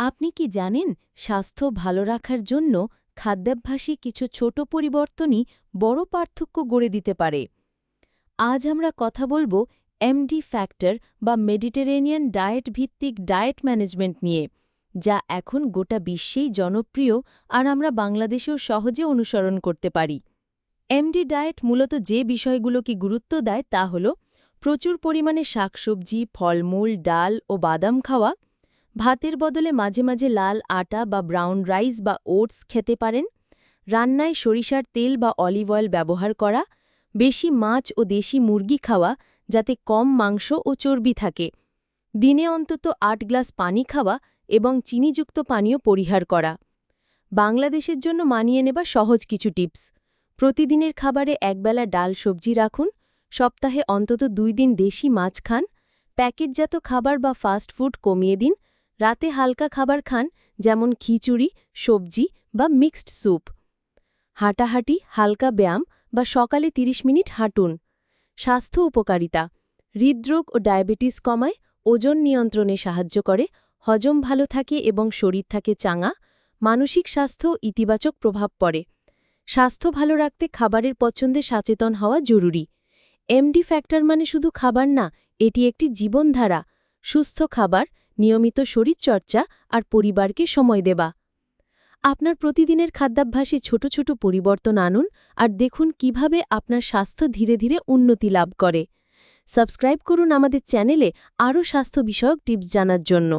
আপনি কি জানেন স্বাস্থ্য ভালো রাখার জন্য খাদ্যাভ্যাসে কিছু ছোট পরিবর্তনই বড় পার্থক্য গড়ে দিতে পারে? আজ আমরা কথা বলব এমডি ফ্যাক্টর বা মেডিটেরেনিয়ান ডায়েট ভিত্তিক ডায়েট ম্যানেজমেন্ট নিয়ে, যা এখন গোটা বিশ্বেই জনপ্রিয় আর আমরা বাংলাদেশেও সহজে অনুসরণ করতে পারি। এমডি ডায়েট মূলত যে বিষয়গুলোকে গুরুত্ব দেয় তা হল প্রচুর পরিমাণে শাকসবজি, ফলমূল, ডাল ও বাদাম খাওয়া ভাতের বদলে মাঝে মাঝে লাল আটা বা ব্রাউন রাইস বা ওটস খেতে পারেন। রান্নায় সরিষার তেল বা অলিভ অয়েল ব্যবহার করা। বেশি মাছ ও দেশি মুরগি খাওয়া যাতে কম মাংস ও চর্বি থাকে। দিনে অন্তত আট গ্লাস পানি খাওয়া এবং চিনিযুক্ত পানীয় পরিহার করা। বাংলাদেশের জন্য মানিয়ে নেবা সহজ কিছু টিপস। প্রতিদিনের খাবারে একবেলা ডাল সবজি রাখুন। সপ্তাহে অন্তত দুই দিন দেশি মাছ খান। প্যাকেটজাত খাবার বা ফাস্ট ফুড কমিয়ে দিন। রাতে হালকা খাবার খান, যেমন খিচুড়ি, সবজি বা মিক্সড স্যুপ। হাঁটাহাঁটি, হালকা ব্যায়াম বা সকালে ৩০ মিনিট হাঁটুন। স্বাস্থ্য উপকারিতা, হৃদরোগ ও ডায়াবেটিস কমায়, ওজন নিয়ন্ত্রণে সাহায্য করে, হজম ভালো থাকে এবং শরীর থাকে চাঙা, মানসিক স্বাস্থ্য ইতিবাচক প্রভাব পড়ে। স্বাস্থ্য ভালো রাখতে খাবারের পছন্দে সচেতন হওয়া জরুরি। এমডি ফ্যাক্টর মানে শুধু খাবার না, এটি একটি জীবনধারা, সুস্থ খাবার নিয়মিত শরীরচর্চা আর পরিবারকে সময় দেবা। আপনার প্রতিদিনের খাদ্যাভ্যাসে ছোট ছোট পরিবর্তন আনুন আর দেখুন কীভাবে আপনার স্বাস্থ্য ধীরে ধীরে উন্নতি লাভ করে। সাবস্ক্রাইব করুন আমাদের চ্যানেলে আরও স্বাস্থ্য বিষয়ক টিপস জানার জন্য।